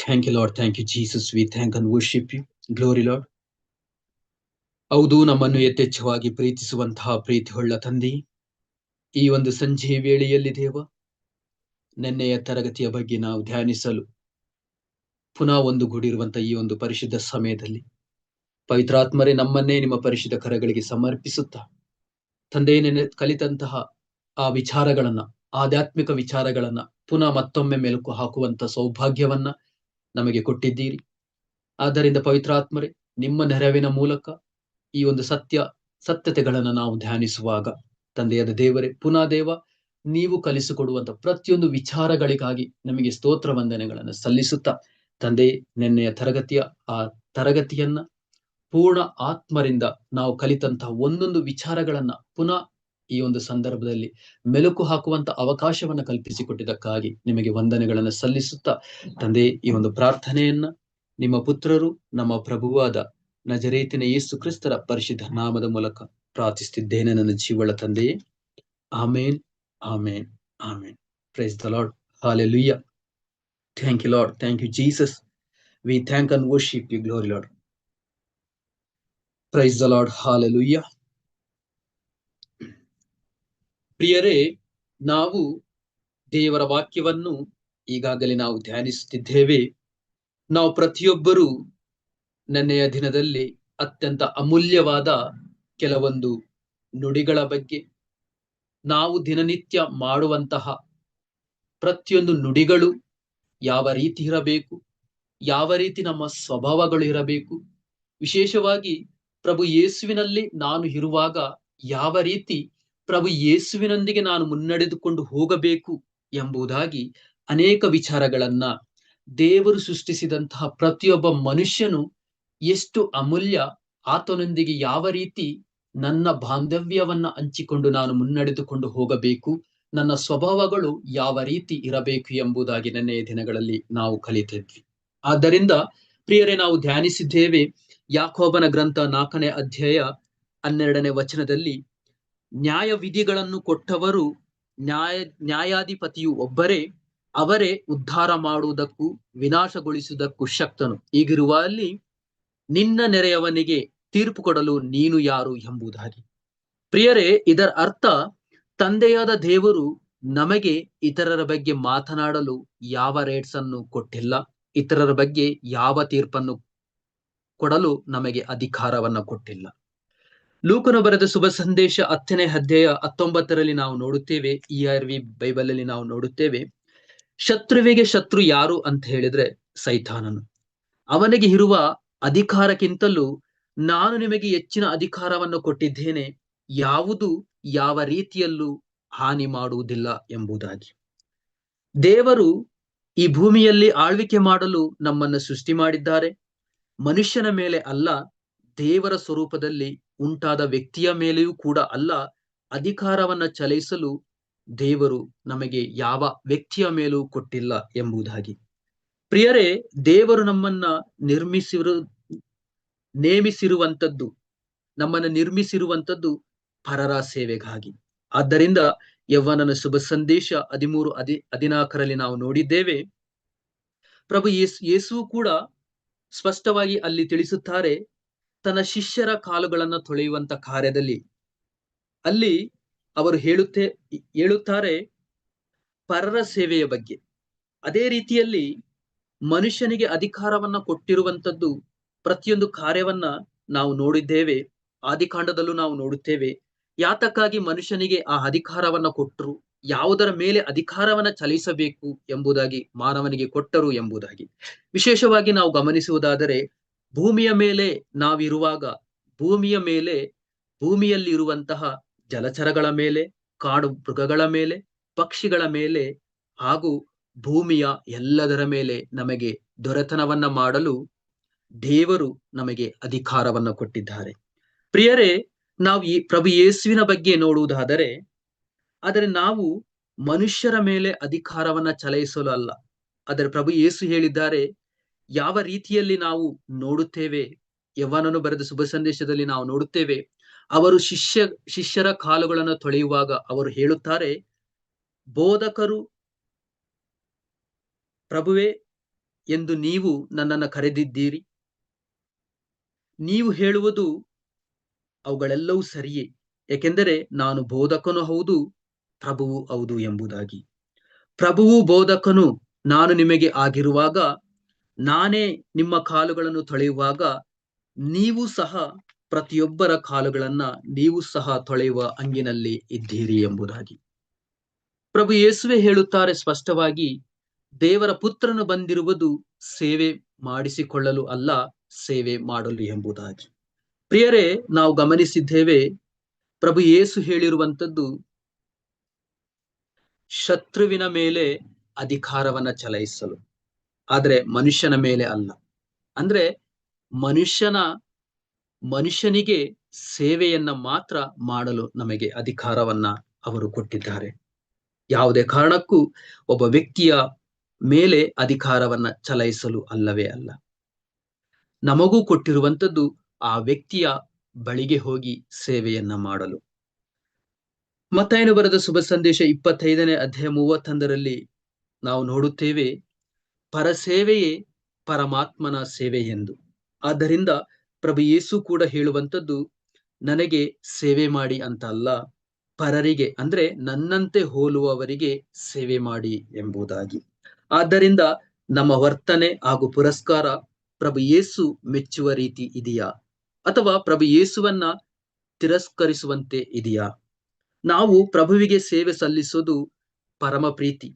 Thank you, Lord. Thank you, Jesus. We thank and worship you. Glory, Lord. ಹೌದು ನಮ್ಮನ್ನು ಯಥೇಚ್ಛವಾಗಿ ಪ್ರೀತಿಸುವಂತಹ ಪ್ರೀತಿಯುಳ್ಳ ತಂದೆ ಈ ಒಂದು ಸಂಜೆಯ ವೇಳೆಯಲ್ಲಿ ದೇವ ನೆನ್ನೆಯ ತರಗತಿಯ ಬಗ್ಗೆ ನಾವು ಧ್ಯಾನಿಸಲು ಪುನಃ ಒಂದು ಗೂಡಿರುವಂತಹ ಈ ಒಂದು ಪರಿಶುದ್ಧ ಸಮಯದಲ್ಲಿ ಪವಿತ್ರಾತ್ಮರೇ ನಮ್ಮನ್ನೇ ನಿಮ್ಮ ಪರಿಶುದ್ಧ ಕರಗಳಿಗೆ ಸಮರ್ಪಿಸುತ್ತಾ ತಂದೆ ಕಲಿತಂತಹ ಆ ವಿಚಾರಗಳನ್ನ ಆಧ್ಯಾತ್ಮಿಕ ವಿಚಾರಗಳನ್ನ ಪುನಃ ಮತ್ತೊಮ್ಮೆ ಮೆಲುಕು ಹಾಕುವಂತ ಸೌಭಾಗ್ಯವನ್ನ ನಮಗೆ ಕೊಟ್ಟಿದ್ದೀರಿ. ಆದ್ದರಿಂದ ಪವಿತ್ರಾತ್ಮರೇ ನಿಮ್ಮ ನೆರವಿನ ಮೂಲಕ ಈ ಒಂದು ಸತ್ಯ ಸತ್ಯತೆಗಳನ್ನು ನಾವು ಧ್ಯಾನಿಸುವಾಗ ತಂದೆಯಾದ ದೇವರೇ, ಪುನಃ ದೇವ, ನೀವು ಕಲಿಸಿಕೊಡುವಂತ ಪ್ರತಿಯೊಂದು ವಿಚಾರಗಳಿಗಾಗಿ ನಮಗೆ ಸ್ತೋತ್ರ ವಂದನೆಗಳನ್ನು ಸಲ್ಲಿಸುತ್ತಾ ತಂದೆ, ನಿನ್ನೆಯ ತರಗತಿಯ ಆ ತರಗತಿಯನ್ನ ಪೂರ್ಣ ಆತ್ಮರಿಂದ ನಾವು ಕಲಿತಂತಹ ಒಂದೊಂದು ವಿಚಾರಗಳನ್ನ ಪುನಃ ಈ ಒಂದು ಸಂದರ್ಭದಲ್ಲಿ ಮೆಲುಕು ಹಾಕುವಂತ ಅವಕಾಶವನ್ನ ಕಲ್ಪಿಸಿಕೊಟ್ಟಿದ್ದಕ್ಕಾಗಿ ನಿಮಗೆ ವಂದನೆಗಳನ್ನು ಸಲ್ಲಿಸುತ್ತಾ ತಂದೆ, ಈ ಒಂದು ಪ್ರಾರ್ಥನೆಯನ್ನ ನಿಮ್ಮ ಪುತ್ರರು, ನಮ್ಮ ಪ್ರಭುವಾದ ನಜರೇತಿನ ಯೇಸು ಕ್ರಿಸ್ತರ ಪರಿಶುದ್ಧ ನಾಮದ ಮೂಲಕ ಪ್ರಾರ್ಥಿಸುತ್ತಿದ್ದೇನೆ ನನ್ನ ಜೀವಳ ತಂದೆಯೇ. Amen amen amen. Praise the Lord hallelujah thank you Lord thank you Jesus we thank and worship you glory Lord praise the Lord hallelujah ಪ್ರಿಯರೇ, ನಾವು ದೇವರ ವಾಕ್ಯವನ್ನು ಈಗಾಗಲೇ ನಾವು ಧ್ಯಾನಿಸುತ್ತಿದ್ದೇವೆ. ನಾವು ಪ್ರತಿಯೊಬ್ಬರೂ ನೆನ್ನೆಯ ದಿನದಲ್ಲಿ ಅತ್ಯಂತ ಅಮೂಲ್ಯವಾದ ಕೆಲವೊಂದು ನುಡಿಗಳ ಬಗ್ಗೆ, ನಾವು ದಿನನಿತ್ಯ ಮಾಡುವಂತಹ ಪ್ರತಿಯೊಂದು ನುಡಿಗಳು ಯಾವ ರೀತಿ ಇರಬೇಕು, ಯಾವ ರೀತಿ ನಮ್ಮ ಸ್ವಭಾವಗಳು ಇರಬೇಕು, ವಿಶೇಷವಾಗಿ ಪ್ರಭು ಯೇಸುವಿನಲ್ಲಿ ನಾನು ಇರುವಾಗ ಯಾವ ರೀತಿ ಪ್ರಭು ಯೇಸುವಿನೊಂದಿಗೆ ನಾನು ಮುನ್ನಡೆದುಕೊಂಡು ಹೋಗಬೇಕು ಎಂಬುದಾಗಿ ಅನೇಕ ವಿಚಾರಗಳನ್ನ ದೇವರು ಸೃಷ್ಟಿಸಿದಂತಹ ಪ್ರತಿಯೊಬ್ಬ ಮನುಷ್ಯನು ಎಷ್ಟು ಅಮೂಲ್ಯ ಆತನೊಂದಿಗೆ ಯಾವ ರೀತಿ ನನ್ನ ಬಾಂಧವ್ಯವನ್ನ ಹಂಚಿಕೊಂಡು ನಾನು ಮುನ್ನಡೆದುಕೊಂಡು ಹೋಗಬೇಕು, ನನ್ನ ಸ್ವಭಾವಗಳು ಯಾವ ರೀತಿ ಇರಬೇಕು ಎಂಬುದಾಗಿ ನೆನ್ನೆಯ ದಿನಗಳಲ್ಲಿ ನಾವು ಕಲಿತಿದ್ವಿ. ಆದ್ದರಿಂದ ಪ್ರಿಯರೇ, ನಾವು ಧ್ಯಾನಿಸಿದ್ದೇವೆ ಯಾಕೋಬನ ಗ್ರಂಥ ನಾಲ್ಕನೇ ಅಧ್ಯಾಯ ಹನ್ನೆರಡನೇ ವಚನದಲ್ಲಿ ನ್ಯಾಯ ವಿಧಿಗಳನ್ನು ಕೊಟ್ಟವರು ನ್ಯಾಯ, ನ್ಯಾಯಾಧಿಪತಿಯು ಒಬ್ಬರೇ, ಅವರೇ ಉದ್ಧಾರ ಮಾಡುವುದಕ್ಕೂ ವಿನಾಶಗೊಳಿಸುವುದಕ್ಕೂ ಶಕ್ತನು. ಈಗಿರುವ ಅಲ್ಲಿ ನಿನ್ನ ನೆರೆಯವನಿಗೆ ತೀರ್ಪು ಕೊಡಲು ನೀನು ಯಾರು ಎಂಬುದಾಗಿ. ಪ್ರಿಯರೇ, ಇದರ ಅರ್ಥ ತಂದೆಯಾದ ದೇವರು ನಮಗೆ ಇತರರ ಬಗ್ಗೆ ಮಾತನಾಡಲು ಯಾವ ರೇಟ್ಸ್ ಅನ್ನು ಕೊಟ್ಟಿಲ್ಲ. ಇತರರ ಬಗ್ಗೆ ಯಾವ ತೀರ್ಪನ್ನು ಕೊಡಲು ನಮಗೆ ಅಧಿಕಾರವನ್ನು ಕೊಟ್ಟಿಲ್ಲ. ಲೂಕನ ಬರೆದ ಶುಭ ಸಂದೇಶ ಹತ್ತನೇ ಅಧ್ಯಾಯ ಹತ್ತೊಂಬತ್ತರಲ್ಲಿ ನಾವು ನೋಡುತ್ತೇವೆ. ಇ ಆರ್ ವಿ ಬೈಬಲ್ ಅಲ್ಲಿ ನಾವು ನೋಡುತ್ತೇವೆ. ಶತ್ರುವಿಗೆ ಶತ್ರು ಯಾರು ಅಂತ ಹೇಳಿದ್ರೆ ಸೈತಾನನು. ಅವನಿಗೆ ಇರುವ ಅಧಿಕಾರಕ್ಕಿಂತಲೂ ನಾನು ನಿಮಗೆ ಹೆಚ್ಚಿನ ಅಧಿಕಾರವನ್ನು ಕೊಟ್ಟಿದ್ದೇನೆ. ಯಾವುದು, ಯಾವ ರೀತಿಯಲ್ಲೂ ಹಾನಿ ಮಾಡುವುದಿಲ್ಲ ಎಂಬುದಾಗಿ. ದೇವರು ಈ ಭೂಮಿಯಲ್ಲಿ ಆಳ್ವಿಕೆ ಮಾಡಲು ನಮ್ಮನ್ನು ಸೃಷ್ಟಿ ಮಾಡಿದ್ದಾರೆ. ಮನುಷ್ಯನ ಮೇಲೆ ಅಲ್ಲ, ದೇವರ ಸ್ವರೂಪದಲ್ಲಿ ಉಂಟಾದ ವ್ಯಕ್ತಿಯ ಮೇಲೆಯೂ ಕೂಡ ಅಲ್ಲ, ಅಧಿಕಾರವನ್ನ ಚಲಾಯಿಸಲು ದೇವರು ನಮಗೆ ಯಾವ ವ್ಯಕ್ತಿಯ ಮೇಲೂ ಕೊಟ್ಟಿಲ್ಲ ಎಂಬುದಾಗಿ. ಪ್ರಿಯರೇ, ದೇವರು ನಮ್ಮನ್ನ ನಿರ್ಮಿಸಿರು, ನೇಮಿಸಿರುವಂತದ್ದು, ನಮ್ಮನ್ನ ನಿರ್ಮಿಸಿರುವಂತದ್ದು ಪರರ ಸೇವೆಗಾಗಿ. ಆದ್ದರಿಂದ ಯವ್ವನನ ಶುಭ ಸಂದೇಶ ಹದಿಮೂರು ಅದಿ ಹದಿನಾಲ್ಕರಲ್ಲಿ ನಾವು ನೋಡಿದ್ದೇವೆ. ಪ್ರಭು ಯೇಸು ಯೇಸು ಕೂಡ ಸ್ಪಷ್ಟವಾಗಿ ಅಲ್ಲಿ ತಿಳಿಸುತ್ತಾರೆ ತನ್ನ ಶಿಷ್ಯರ ಕಾಲುಗಳನ್ನು ತೊಳೆಯುವಂತ ಕಾರ್ಯದಲ್ಲಿ ಅಲ್ಲಿ ಅವರು ಹೇಳುತ್ತೇ, ಹೇಳುತ್ತಾರೆ ಪರರ ಸೇವೆಯ ಬಗ್ಗೆ. ಅದೇ ರೀತಿಯಲ್ಲಿ ಮನುಷ್ಯನಿಗೆ ಅಧಿಕಾರವನ್ನ ಕೊಟ್ಟಿರುವಂತದ್ದು ಪ್ರತಿಯೊಂದು ಕಾರ್ಯವನ್ನ ನಾವು ನೋಡಿದ್ದೇವೆ, ಆದಿಕಾಂಡದಲ್ಲೂ ನಾವು ನೋಡುತ್ತೇವೆ. ಯಾತಕ್ಕಾಗಿ ಮನುಷ್ಯನಿಗೆ ಆ ಅಧಿಕಾರವನ್ನ ಕೊಟ್ಟರು ಯಾವುದರ ಮೇಲೆ ಅಧಿಕಾರವನ್ನ ಚಲಿಸಬೇಕು ಎಂಬುದಾಗಿ ಮಾನವನಿಗೆ ಕೊಟ್ಟರು ಎಂಬುದಾಗಿ. ವಿಶೇಷವಾಗಿ ನಾವು ಗಮನಿಸುವುದಾದರೆ ಭೂಮಿಯ ಮೇಲೆ ನಾವಿರುವಾಗ, ಭೂಮಿಯ ಮೇಲೆ ಭೂಮಿಯಲ್ಲಿ ಇರುವಂತಹ ಜಲಚರಗಳ ಮೇಲೆ, ಕಾಡು ಮೃಗಗಳ ಮೇಲೆ, ಪಕ್ಷಿಗಳ ಮೇಲೆ ಹಾಗೂ ಭೂಮಿಯ ಎಲ್ಲದರ ಮೇಲೆ ನಮಗೆ ದೊರೆತನವನ್ನ ಮಾಡಲು ದೇವರು ನಮಗೆ ಅಧಿಕಾರವನ್ನು ಕೊಟ್ಟಿದ್ದಾರೆ. ಪ್ರಿಯರೇ, ನಾವು ಈ ಪ್ರಭು ಯೇಸುವಿನ ಬಗ್ಗೆ ನೋಡುವುದಾದರೆ, ಆದರೆ ನಾವು ಮನುಷ್ಯರ ಮೇಲೆ ಅಧಿಕಾರವನ್ನ ಚಲಾಯಿಸಲು ಅಲ್ಲ. ಆದರೆ ಪ್ರಭು ಯೇಸು ಹೇಳಿದ್ದಾರೆ ಯಾವ ರೀತಿಯಲ್ಲಿ ನಾವು ನೋಡುತ್ತೇವೆ? ಯವ್ವನನ್ನು ಬರೆದ ಶುಭ ಸಂದೇಶದಲ್ಲಿ ನಾವು ನೋಡುತ್ತೇವೆ, ಅವರು ಶಿಷ್ಯ, ಶಿಷ್ಯರ ಕಾಲುಗಳನ್ನು ತೊಳೆಯುವಾಗ ಅವರು ಹೇಳುತ್ತಾರೆ, ಬೋಧಕರು ಪ್ರಭುವೆ ಎಂದು ನೀವು ನನ್ನನ್ನು ಕರೆದಿದ್ದೀರಿ. ನೀವು ಹೇಳುವುದು ಅವುಗಳೆಲ್ಲವೂ ಸರಿಯೇ, ಏಕೆಂದರೆ ನಾನು ಬೋಧಕನು ಹೌದು, ಪ್ರಭುವು ಹೌದು ಎಂಬುದಾಗಿ. ಪ್ರಭುವು ಬೋಧಕನು, ನಾನು ನಿಮಗೆ ಆಗಿರುವಾಗ ನಾನೇ ನಿಮ್ಮ ಕಾಲುಗಳನ್ನು ತೊಳೆಯುವಾಗ ನೀವು ಸಹ ಪ್ರತಿಯೊಬ್ಬರ ಕಾಲುಗಳನ್ನ ನೀವು ಸಹ ತೊಳೆಯುವ ಅಂಗಿನಲ್ಲಿ ಇದ್ದೀರಿ ಎಂಬುದಾಗಿ. ಪ್ರಭು ಯೇಸುವೆ ಹೇಳುತ್ತಾರೆ ಸ್ಪಷ್ಟವಾಗಿ, ದೇವರ ಪುತ್ರನು ಬಂದಿರುವುದು ಸೇವೆ ಮಾಡಿಸಿಕೊಳ್ಳಲು ಅಲ್ಲ, ಸೇವೆ ಮಾಡಲು ಎಂಬುದಾಗಿ. ಪ್ರಿಯರೇ, ನಾವು ಗಮನಿಸಿದ್ದೇವೆ, ಪ್ರಭು ಯೇಸು ಹೇಳಿರುವಂತದ್ದು ಶತ್ರುವಿನ ಮೇಲೆ ಅಧಿಕಾರವನ್ನ ಚಲಾಯಿಸಲು. ಆದ್ರೆ ಮನುಷ್ಯನ ಮೇಲೆ ಅಲ್ಲ. ಅಂದ್ರೆ ಮನುಷ್ಯನ, ಮನುಷ್ಯನಿಗೆ ಸೇವೆಯನ್ನ ಮಾತ್ರ ಮಾಡಲು ನಮಗೆ ಅಧಿಕಾರವನ್ನ ಅವರು ಕೊಟ್ಟಿದ್ದಾರೆ. ಯಾವುದೇ ಕಾರಣಕ್ಕೂ ಒಬ್ಬ ವ್ಯಕ್ತಿಯ ಮೇಲೆ ಅಧಿಕಾರವನ್ನ ಚಲಾಯಿಸಲು ಅಲ್ಲವೇ ಅಲ್ಲ. ನಮಗೂ ಕೊಟ್ಟಿರುವಂತದ್ದು ಆ ವ್ಯಕ್ತಿಯ ಬಳಿಗೆ ಹೋಗಿ ಸೇವೆಯನ್ನ ಮಾಡಲು. ಮತ್ತಾಯನು ಬರೆದ ಶುಭ ಸಂದೇಶ ಇಪ್ಪತ್ತೈದನೇ ಅಧ್ಯಾಯ ಮೂವತ್ತೊಂದರಲ್ಲಿ ನಾವು ನೋಡುತ್ತೇವೆ ಪರಸೇವೆಯೇ ಪರಮಾತ್ಮನ ಸೇವೆ ಎಂದು ಆದ್ದರಿಂದ ಪ್ರಭು ಯೇಸು ಕೂಡ ಹೇಳುವಂಥದ್ದು, ನನಗೆ ಸೇವೆ ಮಾಡಿ ಅಂತ ಅಲ್ಲ ಪರರಿಗೆ ಅಂದ್ರೆ ನನ್ನಂತೆ ಹೋಲುವವರಿಗೆ ಸೇವೆ ಮಾಡಿ ಎಂಬುದಾಗಿ. ಆದ್ದರಿಂದ ನಮ್ಮ ವರ್ತನೆ ಹಾಗೂ ಪುರಸ್ಕಾರ ಪ್ರಭು ಯೇಸು ಮೆಚ್ಚುವ ರೀತಿ ಇದೆಯಾ? ಅಥವಾ ಪ್ರಭು ಯೇಸುವನ್ನ ತಿರಸ್ಕರಿಸುವಂತೆ ಇದೆಯಾ? ನಾವು ಪ್ರಭುವಿಗೆ ಸೇವೆ ಸಲ್ಲಿಸೋದು ಪರಮ ಪ್ರೀತಿ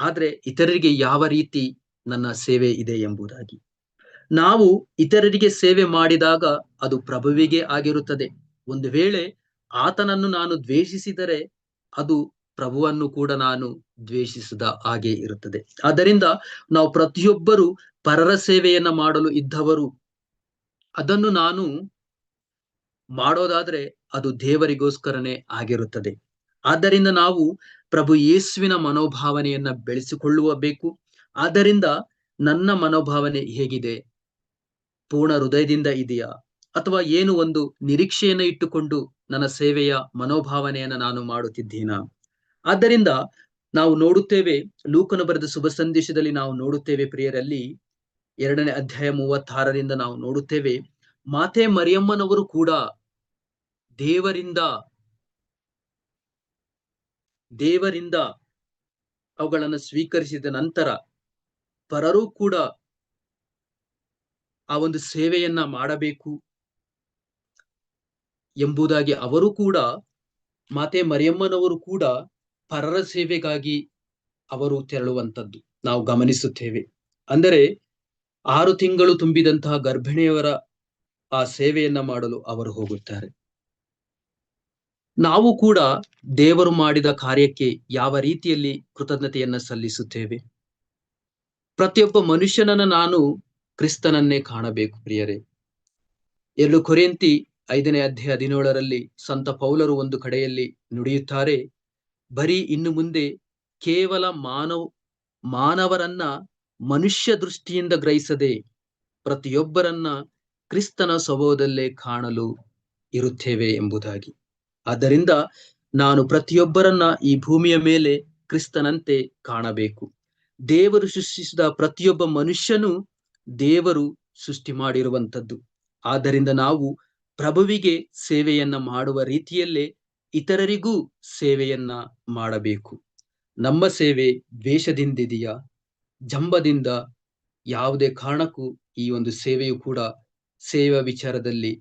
ಆದ್ರೆ ಇತರರಿಗೆ ಯಾವ ರೀತಿ ನನ್ನ ಸೇವೆ ಇದೆ ಎಂಬುದಾಗಿ. ನಾವು ಇತರರಿಗೆ ಸೇವೆ ಮಾಡಿದಾಗ ಅದು ಪ್ರಭುವಿಗೆ ಆಗಿರುತ್ತದೆ. ಒಂದು ವೇಳೆ ಆತನನ್ನು ನಾನು ದ್ವೇಷಿಸಿದರೆ ಅದು ಪ್ರಭುವನ್ನು ಕೂಡ ನಾನು ದ್ವೇಷಿಸದ ಹಾಗೆ ಇರುತ್ತದೆ. ಆದ್ದರಿಂದ ನಾವು ಪ್ರತಿಯೊಬ್ಬರು ಪರರ ಸೇವೆಯನ್ನ ಮಾಡಲು ಇದ್ದವರು. ಅದನ್ನು ನಾನು ಮಾಡೋದಾದ್ರೆ ಅದು ದೇವರಿಗೋಸ್ಕರನೇ ಆಗಿರುತ್ತದೆ. ಆದ್ದರಿಂದ ನಾವು ಪ್ರಭು ಯೇಸುವಿನ ಮನೋಭಾವನೆಯನ್ನ ಬೆಳೆಸಿಕೊಳ್ಳುವ ಬೇಕು ಆದ್ದರಿಂದ ನನ್ನ ಮನೋಭಾವನೆ ಹೇಗಿದೆ? ಪೂರ್ಣ ಹೃದಯದಿಂದ ಇದೆಯಾ? ಅಥವಾ ಏನು ಒಂದು ನಿರೀಕ್ಷೆಯನ್ನು ಇಟ್ಟುಕೊಂಡು ನನ್ನ ಸೇವೆಯ ಮನೋಭಾವನೆಯನ್ನ ನಾನು ಮಾಡುತ್ತಿದ್ದೀನಾ? ಆದ್ದರಿಂದ ನಾವು ನೋಡುತ್ತೇವೆ, ಲೂಕನು ಬರೆದ ಶುಭ ಸಂದೇಶದಲ್ಲಿ ನಾವು ನೋಡುತ್ತೇವೆ ಪ್ರಿಯರಲ್ಲಿ, ಎರಡನೇ ಅಧ್ಯಾಯ ಮೂವತ್ತಾರರಿಂದ ನಾವು ನೋಡುತ್ತೇವೆ, ಮಾತೆ ಮರಿಯಮ್ಮನವರು ಕೂಡ ದೇವರಿಂದ ದೇವರಿಂದ ಅವುಗಳನ್ನು ಸ್ವೀಕರಿಸಿದ ನಂತರ ಪರರೂ ಕೂಡ ಆ ಒಂದು ಸೇವೆಯನ್ನ ಮಾಡಬೇಕು ಎಂಬುದಾಗಿ ಅವರು ಕೂಡ, ಮಾತೆ ಮರಿಯಮ್ಮನವರು ಕೂಡ ಪರರ ಸೇವೆಗಾಗಿ ಅವರು ತೆರಳುವಂತದ್ದು ನಾವು ಗಮನಿಸುತ್ತೇವೆ. ಅಂದರೆ ಆರು ತಿಂಗಳು ತುಂಬಿದಂತಹ ಗರ್ಭಿಣಿಯವರ ಆ ಸೇವೆಯನ್ನ ಮಾಡಲು ಅವರು ಹೋಗುತ್ತಾರೆ. ನಾವು ಕೂಡ ದೇವರು ಮಾಡಿದ ಕಾರ್ಯಕ್ಕೆ ಯಾವ ರೀತಿಯಲ್ಲಿ ಕೃತಜ್ಞತೆಯನ್ನ ಸಲ್ಲಿಸುತ್ತೇವೆ? ಪ್ರತಿಯೊಬ್ಬ ಮನುಷ್ಯನನ್ನ ನಾನು ಕ್ರಿಸ್ತನನ್ನೇ ಕಾಣಬೇಕು, ಪ್ರಿಯರೇ. ಎರಡು ಕೊರೆಯಂತಿ ಐದನೇ ಅಧ್ಯಾಯ ಹದಿನೇಳರಲ್ಲಿ ಸಂತ ಪೌಲರು ಒಂದು ಕಡೆಯಲ್ಲಿ ನುಡಿಯುತ್ತಾರೆ, ಬರೀ ಇನ್ನು ಮುಂದೆ ಕೇವಲ ಮಾನವ, ಮಾನವರನ್ನ ಮನುಷ್ಯ ದೃಷ್ಟಿಯಿಂದ ಗ್ರಹಿಸದೆ ಪ್ರತಿಯೊಬ್ಬರನ್ನ ಕ್ರಿಸ್ತನ ಸ್ವಭಾವದಲ್ಲೇ ಕಾಣಲು ಇರುತ್ತೇವೆ ಎಂಬುದಾಗಿ. ಆದ್ದರಿಂದ ನಾನು ಪ್ರತಿಯೊಬ್ಬರನ್ನ ಈ ಭೂಮಿಯ ಮೇಲೆ ಕ್ರಿಸ್ತನಂತೆ ಕಾಣಬೇಕು. ದೇವರು ಸೃಷ್ಟಿಸಿದ ಪ್ರತಿಯೊಬ್ಬ ಮನುಷ್ಯನು ದೇವರು ಸೃಷ್ಟಿ ಮಾಡಿರುವಂಥದ್ದು. ಆದ್ದರಿಂದ ನಾವು ಪ್ರಭುವಿಗೆ ಸೇವೆಯನ್ನ ಮಾಡುವ ರೀತಿಯಲ್ಲೇ ಇತರರಿಗೂ ಸೇವೆಯನ್ನ ಮಾಡಬೇಕು. ನಮ್ಮ ಸೇವೆ ದ್ವೇಷದಿಂದಿದೆಯಾ? ಜಂಬದಿಂದ ಯಾವುದೇ ಕಾರಣಕ್ಕೂ ಈ ಒಂದು ಸೇವೆಯು ಕೂಡ ಸೇವಾ ವಿಚಾರದಲ್ಲಿ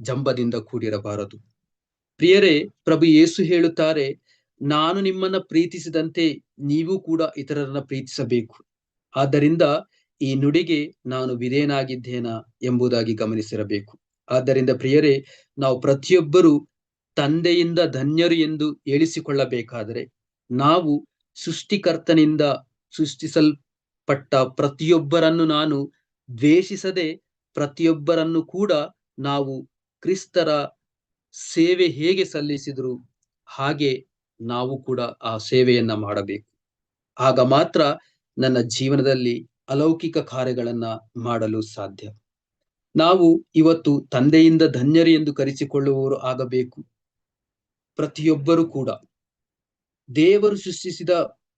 ಜಂಬದಿಂದ ಕೂಡಿರಬಾರದು. ಪ್ರಿಯರೇ, ಪ್ರಭು ಯೇಸು ಹೇಳುತ್ತಾರೆ, ನಾನು ನಿಮ್ಮನ್ನ ಪ್ರೀತಿಸಿದಂತೆ ನೀವು ಕೂಡ ಇತರರನ್ನ ಪ್ರೀತಿಸಬೇಕು. ಆದ್ದರಿಂದ ಈ ನುಡಿಗೆ ನಾನು ವಿಧೇಯನಾಗಿದ್ದೇನಾ ಎಂಬುದಾಗಿ ಗಮನಿಸಿರಬೇಕು. ಆದ್ದರಿಂದ ಪ್ರಿಯರೇ, ನಾವು ಪ್ರತಿಯೊಬ್ಬರು ತಂದೆಯಿಂದ ಧನ್ಯರು ಎಂದು ಹೇಳಿಸಿಕೊಳ್ಳಬೇಕಾದರೆ, ನಾವು ಸೃಷ್ಟಿಕರ್ತನಿಂದ ಸೃಷ್ಟಿಸಲ್ಪಟ್ಟ ಪ್ರತಿಯೊಬ್ಬರನ್ನು ನಾನು ದ್ವೇಷಿಸದೆ ಪ್ರತಿಯೊಬ್ಬರನ್ನು ಕೂಡ ನಾವು ಕ್ರಿಸ್ತರ ಸೇವೆ ಹೇಗೆ ಸಲ್ಲಿಸಿದ್ರು ಹಾಗೆ ನಾವು ಕೂಡ ಆ ಸೇವೆಯನ್ನ ಮಾಡಬೇಕು. ಆಗ ಮಾತ್ರ ನನ್ನ ಜೀವನದಲ್ಲಿ ಅಲೌಕಿಕ ಕಾರ್ಯಗಳನ್ನ ಮಾಡಲು ಸಾಧ್ಯ. ನಾವು ಇವತ್ತು ತಂದೆಯಿಂದ ಧನ್ಯರು ಎಂದು ಕರೆಸಿಕೊಳ್ಳುವವರು ಆಗಬೇಕು. ಪ್ರತಿಯೊಬ್ಬರು ಕೂಡ. ದೇವರು ಸೃಷ್ಟಿಸಿದ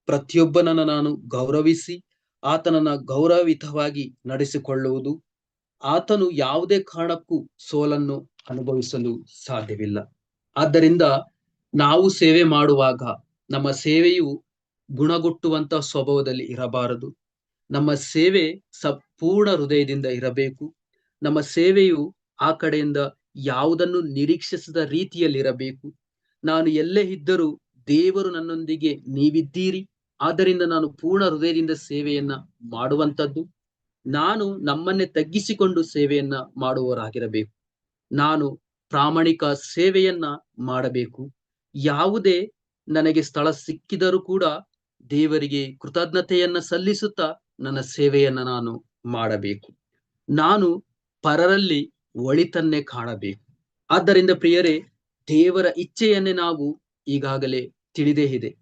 ಪ್ರತಿಯೊಬ್ಬನನ್ನ ನಾನು ಗೌರವಿಸಿ ಆತನನ್ನ ಗೌರವಿತವಾಗಿ ನಡೆಸಿಕೊಳ್ಳುವುದು, ಆತನು ಯಾವುದೇ ಕಾರಣಕ್ಕೂ ಸೋಲನ್ನು ಅನುಭವಿಸಲು ಸಾಧ್ಯವಿಲ್ಲ. ಆದ್ದರಿಂದ ನಾವು ಸೇವೆ ಮಾಡುವಾಗ ನಮ್ಮ ಸೇವೆಯು ಗುಣಗುಟ್ಟುವಂತ ಸ್ವಭಾವದಲ್ಲಿ ಇರಬಾರದು. ನಮ್ಮ ಸೇವೆ ಸಂಪೂರ್ಣ ಹೃದಯದಿಂದ ಇರಬೇಕು. ನಮ್ಮ ಸೇವೆಯು ಆ ಕಡೆಯಿಂದ ಯಾವುದನ್ನು ನಿರೀಕ್ಷಿಸದ ರೀತಿಯಲ್ಲಿರಬೇಕು. ನಾನು ಎಲ್ಲೇ ಇದ್ದರೂ ದೇವರು ನನ್ನೊಂದಿಗೆ ನೀವಿದ್ದೀರಿ. ಆದ್ದರಿಂದ ನಾನು ಪೂರ್ಣ ಹೃದಯದಿಂದ ಸೇವೆಯನ್ನ ಮಾಡುವಂತದ್ದು ನಾನು ನಮ್ಮನ್ನೇ ತಗ್ಗಿಸಿಕೊಂಡು ಸೇವೆಯನ್ನ ಮಾಡುವವರಾಗಿರಬೇಕು. ನಾನು ಪ್ರಾಮಾಣಿಕ ಸೇವೆಯನ್ನ ಮಾಡಬೇಕು. ಯಾವುದೇ ನನಗೆ ಸ್ಥಳ ಸಿಕ್ಕಿದರೂ ಕೂಡ ದೇವರಿಗೆ ಕೃತಜ್ಞತೆಯನ್ನ ಸಲ್ಲಿಸುತ್ತಾ ನನ್ನ ಸೇವೆಯನ್ನ ನಾನು ಮಾಡಬೇಕು. ನಾನು ಪರರಲ್ಲಿ ಒಳಿತನ್ನೇ ಕಾಣಬೇಕು. ಆದ್ದರಿಂದ ಪ್ರಿಯರೇ, ದೇವರ ಇಚ್ಛೆಯನ್ನೇ ನಾವು ಈಗಾಗಲೇ ತಿಳಿದೇ ಇದೆ.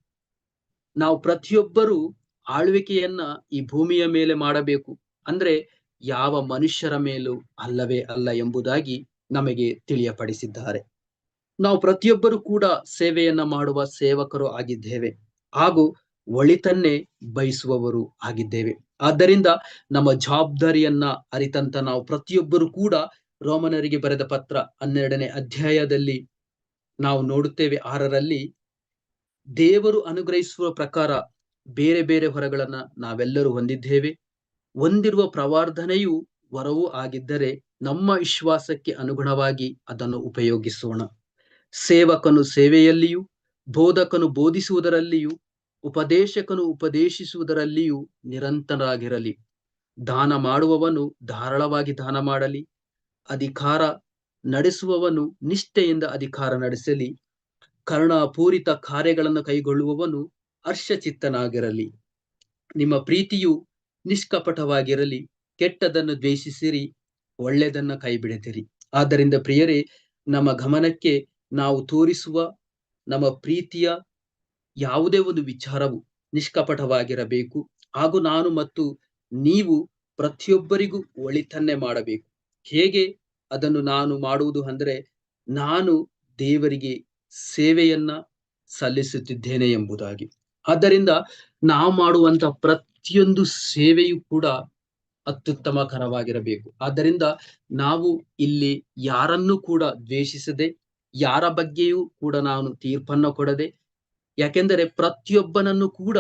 ನಾವು ಪ್ರತಿಯೊಬ್ಬರೂ ಆಳ್ವಿಕೆಯನ್ನ ಈ ಭೂಮಿಯ ಮೇಲೆ ಮಾಡಬೇಕು. ಅಂದ್ರೆ ಯಾವ ಮನುಷ್ಯರ ಮೇಲೂ ಅಲ್ಲವೇ ಅಲ್ಲ ಎಂಬುದಾಗಿ ನಮಗೆ ತಿಳಿಯಪಡಿಸಿದ್ದಾರೆ. ನಾವು ಪ್ರತಿಯೊಬ್ಬರು ಕೂಡ ಸೇವೆಯನ್ನ ಮಾಡುವ ಸೇವಕರು ಆಗಿದ್ದೇವೆ. ಹಾಗೂ ಒಳಿತನ್ನೇ ಬಯಸುವವರು ಆಗಿದ್ದೇವೆ. ಆದ್ದರಿಂದ ನಮ್ಮ ಜವಾಬ್ದಾರಿಯನ್ನ ಅರಿತಂತ ನಾವು ಪ್ರತಿಯೊಬ್ಬರು ಕೂಡ ರೋಮನರಿಗೆ ಬರೆದ ಪತ್ರ ಹನ್ನೆರಡನೇ ಅಧ್ಯಾಯದಲ್ಲಿ ನಾವು ನೋಡುತ್ತೇವೆ. ಆರರಲ್ಲಿ ದೇವರು ಅನುಗ್ರಹಿಸುವ ಪ್ರಕಾರ ಬೇರೆ ಬೇರೆ ಹೊರಗಳನ್ನ ನಾವೆಲ್ಲರೂ ಹೊಂದಿದ್ದೇವೆ. ಹೊಂದಿರುವ ಪ್ರವಾರ್ಧನೆಯು ವರವೂ ಆಗಿದ್ದರೆ ನಮ್ಮ ವಿಶ್ವಾಸಕ್ಕೆ ಅನುಗುಣವಾಗಿ ಅದನ್ನು ಉಪಯೋಗಿಸೋಣ. ಸೇವಕನು ಸೇವೆಯಲ್ಲಿಯೂ, ಬೋಧಕನು ಬೋಧಿಸುವುದರಲ್ಲಿಯೂ, ಉಪದೇಶಕನು ಉಪದೇಶಿಸುವುದರಲ್ಲಿಯೂ ನಿರಂತರಾಗಿರಲಿ. ದಾನ ಮಾಡುವವನು ಧಾರಾಳವಾಗಿ ದಾನ ಮಾಡಲಿ. ಅಧಿಕಾರ ನಡೆಸುವವನು ನಿಷ್ಠೆಯಿಂದ ಅಧಿಕಾರ ನಡೆಸಲಿ. ಕರುಣಾಪೂರಿತ ಕಾರ್ಯಗಳನ್ನು ಕೈಗೊಳ್ಳುವವನು ಹರ್ಷಚಿತ್ತನಾಗಿರಲಿ. ನಿಮ್ಮ ಪ್ರೀತಿಯು ನಿಷ್ಕಪಟವಾಗಿರಲಿ. ಕೆಟ್ಟದನ್ನು ದ್ವೇಷಿಸಿರಿ. ಒಳ್ಳೆಯದನ್ನ ಕೈಬಿಡದಿರಿ. ಆದ್ದರಿಂದ ಪ್ರಿಯರೇ, ನಮ್ಮ ಗಮನಕ್ಕೆ ನಾವು ತೋರಿಸುವ ನಮ್ಮ ಪ್ರೀತಿಯ ಯಾವುದೇ ಒಂದು ವಿಚಾರವು ನಿಷ್ಕಪಟವಾಗಿರಬೇಕು. ಹಾಗೂ ನಾನು ಮತ್ತು ನೀವು ಪ್ರತಿಯೊಬ್ಬರಿಗೂ ಒಳಿತನ್ನೇ ಮಾಡಬೇಕು. ಹೇಗೆ? ಅದನ್ನು ನಾನು ಮಾಡುವುದು ಅಂದರೆ ನಾನು ದೇವರಿಗೆ ಸೇವೆಯನ್ನ ಸಲ್ಲಿಸುತ್ತಿದ್ದೇನೆ ಎಂಬುದಾಗಿ. ಆದ್ದರಿಂದ ನಾವು ಮಾಡುವಂತ ಪ್ರತಿಯೊಂದು ಸೇವೆಯು ಕೂಡ ಅತ್ಯುತ್ತಮಕರವಾಗಿರಬೇಕು. ಆದ್ದರಿಂದ ನಾವು ಇಲ್ಲಿ ಯಾರನ್ನು ಕೂಡ ದ್ವೇಷಿಸದೆ, ಯಾರ ಬಗ್ಗೆಯೂ ಕೂಡ ನಾನು ತೀರ್ಪನ್ನು ಕೊಡದೆ, ಯಾಕೆಂದರೆ ಪ್ರತಿಯೊಬ್ಬನನ್ನು ಕೂಡ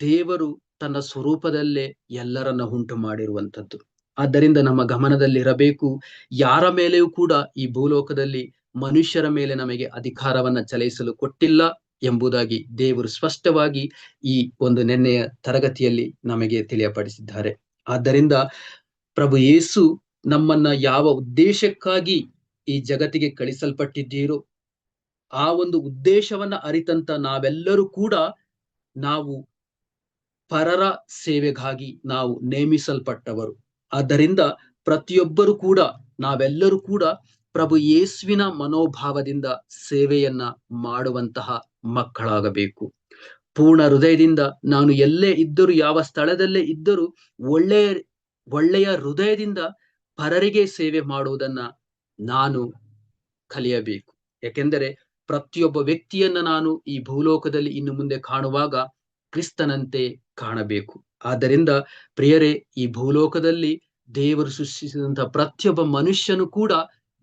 ದೇವರು ತನ್ನ ಸ್ವರೂಪದಲ್ಲೇ ಎಲ್ಲರನ್ನ ಉಂಟು ಮಾಡಿರುವಂಥದ್ದು. ಆದ್ದರಿಂದ ನಮ್ಮ ಗಮನದಲ್ಲಿರಬೇಕು, ಯಾರ ಮೇಲೆಯೂ ಕೂಡ ಈ ಭೂಲೋಕದಲ್ಲಿ ಮನುಷ್ಯರ ಮೇಲೆ ನಮಗೆ ಅಧಿಕಾರವನ್ನ ಚಲಾಯಿಸಲು ಕೊಟ್ಟಿಲ್ಲ ಎಂಬುದಾಗಿ ದೇವರು ಸ್ಪಷ್ಟವಾಗಿ ಈ ಒಂದು ನೆನ್ನೆಯ ತರಗತಿಯಲ್ಲಿ ನಮಗೆ ತಿಳಿಯಪಡಿಸಿದ್ದಾರೆ. ಆದ್ದರಿಂದ ಪ್ರಭು ಯೇಸು ನಮ್ಮನ್ನ ಯಾವ ಉದ್ದೇಶಕ್ಕಾಗಿ ಈ ಜಗತ್ತಿಗೆ ಕಳಿಸಲ್ಪಟ್ಟಿದ್ದೀರೋ ಆ ಒಂದು ಉದ್ದೇಶವನ್ನ ಅರಿತಂತ ನಾವೆಲ್ಲರೂ ಕೂಡ ನಾವು ಪರರ ಸೇವೆಗಾಗಿ ನಾವು ನೇಮಿಸಲ್ಪಟ್ಟವರು. ಆದ್ದರಿಂದ ಪ್ರತಿಯೊಬ್ಬರು ಕೂಡ, ನಾವೆಲ್ಲರೂ ಕೂಡ ಪ್ರಭು ಯೇಸುವಿನ ಮನೋಭಾವದಿಂದ ಸೇವೆಯನ್ನ ಮಾಡುವಂತಹ ಮಕ್ಕಳಾಗಬೇಕು. ಪೂರ್ಣ ಹೃದಯದಿಂದ ನಾನು ಎಲ್ಲೇ ಇದ್ದರೂ, ಯಾವ ಸ್ಥಳದಲ್ಲೇ ಇದ್ದರೂ ಒಳ್ಳೆಯ ಒಳ್ಳೆಯ ಹೃದಯದಿಂದ ಪರರಿಗೆ ಸೇವೆ ಮಾಡುವುದನ್ನ ನಾನು ಕಲಿಯಬೇಕು. ಯಾಕೆಂದರೆ ಪ್ರತಿಯೊಬ್ಬ ವ್ಯಕ್ತಿಯನ್ನ ನಾನು ಈ ಭೂಲೋಕದಲ್ಲಿ ಇನ್ನು ಮುಂದೆ ಕಾಣುವಾಗ ಕ್ರಿಸ್ತನಂತೆ ಕಾಣಬೇಕು. ಆದ್ದರಿಂದ ಪ್ರಿಯರೇ, ಈ ಭೂಲೋಕದಲ್ಲಿ ದೇವರು ಸೃಷ್ಟಿಸಿದಂತಹ ಪ್ರತಿಯೊಬ್ಬ ಮನುಷ್ಯನು ಕೂಡ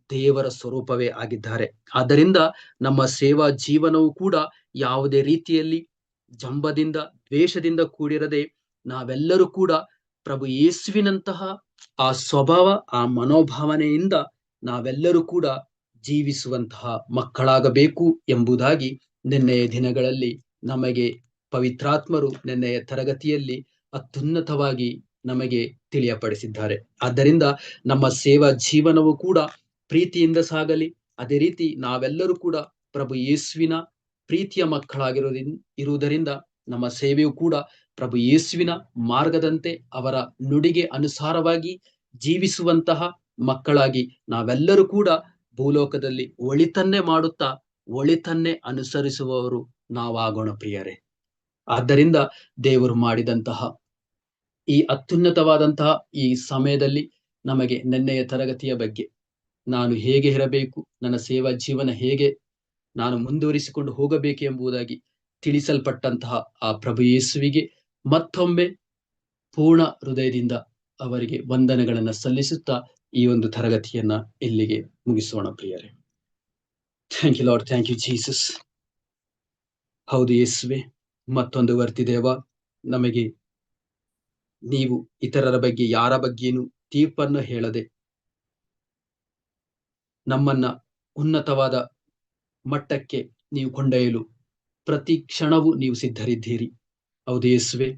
ದೇವರ ಸ್ವರೂಪವೇ ಆಗಿದ್ದಾರೆ. ಆದ್ದರಿಂದ ನಮ್ಮ ಸೇವಾ ಜೀವನವು ಕೂಡ ಯಾವುದೇ ರೀತಿಯಲ್ಲಿ ಜಂಬದಿಂದ, ದ್ವೇಷದಿಂದ ಕೂಡಿರದೆ ನಾವೆಲ್ಲರೂ ಕೂಡ ಪ್ರಭು ಯೇಸುವಿನಂತಹ ಆ ಸ್ವಭಾವ, ಆ ಮನೋಭಾವನೆಯಿಂದ ನಾವೆಲ್ಲರೂ ಕೂಡ ಜೀವಿಸುವಂತಹ ಮಕ್ಕಳಾಗಬೇಕು ಎಂಬುದಾಗಿ ನಿನ್ನೆಯ ದಿನಗಳಲ್ಲಿ ನಮಗೆ ಪವಿತ್ರಾತ್ಮರು ನಿನ್ನೆಯ ತರಗತಿಯಲ್ಲಿ ಅತ್ಯುನ್ನತವಾಗಿ ನಮಗೆ ತಿಳಿಯಪಡಿಸಿದ್ದಾರೆ. ಆದ್ದರಿಂದ ನಮ್ಮ ಸೇವಾ ಜೀವನವು ಕೂಡ ಪ್ರೀತಿಯಿಂದ ಸಾಗಲಿ, ಅದೇ ರೀತಿ ನಾವೆಲ್ಲರೂ ಕೂಡ ಪ್ರಭು ಯೇಸುವಿನ ಪ್ರೀತಿಯ ಮಕ್ಕಳಾಗಿರೋದ್ರಿಂದ ಇರುವುದರಿಂದ ನಮ್ಮ ಸೇವೆಯು ಕೂಡ ಪ್ರಭು ಯೇಸುವಿನ ಮಾರ್ಗದಂತೆ ಅವರ ನುಡಿಗೆ ಅನುಸಾರವಾಗಿ ಜೀವಿಸುವಂತಹ ಮಕ್ಕಳಾಗಿ ನಾವೆಲ್ಲರೂ ಕೂಡ ಭೂಲೋಕದಲ್ಲಿ ಒಳಿತನ್ನೇ ಮಾಡುತ್ತಾ, ಒಳಿತನ್ನೇ ಅನುಸರಿಸುವವರು ನಾವಾಗೋಣ ಪ್ರಿಯರೇ. ಆದ್ದರಿಂದ ದೇವರು ಮಾಡಿದಂತಹ ಈ ಅತ್ಯುನ್ನತವಾದಂತಹ ಈ ಸಮಯದಲ್ಲಿ ನಮಗೆ ನೆನ್ನೆಯ ತರಗತಿಯ ಬಗ್ಗೆ ನಾನು ಹೇಗೆ ಇರಬೇಕು, ನನ್ನ ಸೇವಾ ಜೀವನ ಹೇಗೆ ನಾನು ಮುಂದುವರಿಸಿಕೊಂಡು ಹೋಗಬೇಕು ಎಂಬುದಾಗಿ ತಿಳಿಸಲ್ಪಟ್ಟಂತಹ ಆ ಪ್ರಭು ಯೇಸುವಿಗೆ ಮತ್ತೊಮ್ಮೆ ಪೂರ್ಣ ಹೃದಯದಿಂದ ಅವರಿಗೆ ವಂದನೆಗಳನ್ನ ಸಲ್ಲಿಸುತ್ತಾ ಈ ಒಂದು ತರಗತಿಯನ್ನ ಇಲ್ಲಿಗೆ ಮುಗಿಸೋಣ ಪ್ರಿಯರೇ. Thank you Lord thank you Jesus ಹೌದು ಯೇಸುವೆ, ಮತ್ತೊಂದು ವರ್ತಿದೇವ ನಮಗೆ ನೀವು ಇತರರ ಬಗ್ಗೆ ಯಾರ ಬಗ್ಗೆಯೂ ತೀರ್ಪನ್ನು ಹೇಳದೆ ನಮ್ಮನ್ನ ಉನ್ನತವಾದ ಮಟ್ಟಕ್ಕೆ ನೀವು ಕೊಂಡೊಯ್ಯಲು ಪ್ರತಿ ಕ್ಷಣವೂ ನೀವು ಸಿದ್ಧರಿದ್ದೀರಿ. ಹೌದು ಯೇಸುವೆ.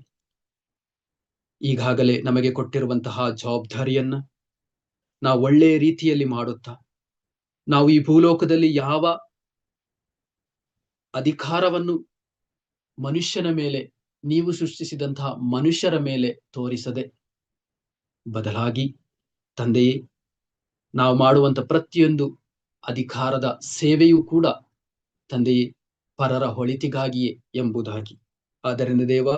ಈಗಾಗಲೇ ನಮಗೆ ಕೊಟ್ಟಿರುವಂತಹ ಜವಾಬ್ದಾರಿಯನ್ನ ನಾವು ಒಳ್ಳೆಯ ರೀತಿಯಲ್ಲಿ ಮಾಡುತ್ತಾ, ನಾವು ಈ ಭೂಲೋಕದಲ್ಲಿ ಯಾವ ಅಧಿಕಾರವನ್ನು ಮನುಷ್ಯನ ಮೇಲೆ, ನೀವು ಸೃಷ್ಟಿಸಿದಂತಹ ಮನುಷ್ಯರ ಮೇಲೆ ತೋರಿಸದೆ ಬದಲಾಗಿ ತಂದೆಯೇ, ನಾವು ಮಾಡುವಂತ ಪ್ರತಿಯೊಂದು ಅಧಿಕಾರದ ಸೇವೆಯೂ ಕೂಡ ತಂದೆಯೇ ಪರರ ಹೊಳಿತಿಗಾಗಿಯೇ ಎಂಬುದಾಗಿ. ಆದ್ದರಿಂದ ದೇವ,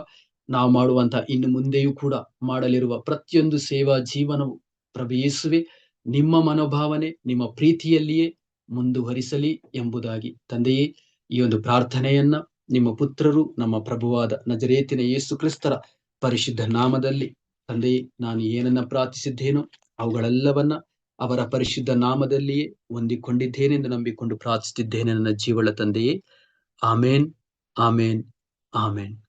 ನಾವು ಮಾಡುವಂತ ಇನ್ನು ಮುಂದೆಯೂ ಕೂಡ ಮಾಡಲಿರುವ ಪ್ರತಿಯೊಂದು ಸೇವಾ ಜೀವನವು ಪ್ರಭು ಯೇಸುವೆ ನಿಮ್ಮ ಮನೋಭಾವನೆ, ನಿಮ್ಮ ಪ್ರೀತಿಯಲ್ಲಿಯೇ ಮುಂದುವರಿಸಲಿ ಎಂಬುದಾಗಿ. ತಂದೆಯೇ, ಈ ಒಂದು ಪ್ರಾರ್ಥನೆಯನ್ನ ನಿಮ್ಮ ಪುತ್ರರು, ನಮ್ಮ ಪ್ರಭುವಾದ ನಜರೇತಿನ ಯೇಸು ಕ್ರಿಸ್ತರ ಪರಿಶುದ್ಧ ನಾಮದಲ್ಲಿ ತಂದೆಯೇ, ನಾನು ಏನನ್ನ ಪ್ರಾರ್ಥಿಸಿದ್ದೇನೋ ಅವುಗಳೆಲ್ಲವನ್ನ ಅವರ ಪರಿಶುದ್ಧ ನಾಮದಲ್ಲಿಯೇ ಹೊಂದಿಕೊಂಡಿದ್ದೇನೆಂದು ನಂಬಿಕೊಂಡು ಪ್ರಾರ್ಥಿಸುತ್ತಿದ್ದೇನೆ ನನ್ನ ಜೀವಳ ತಂದೆಯೇ. ಆಮೇನ್ ಆಮೇನ್ ಆಮೇನ್.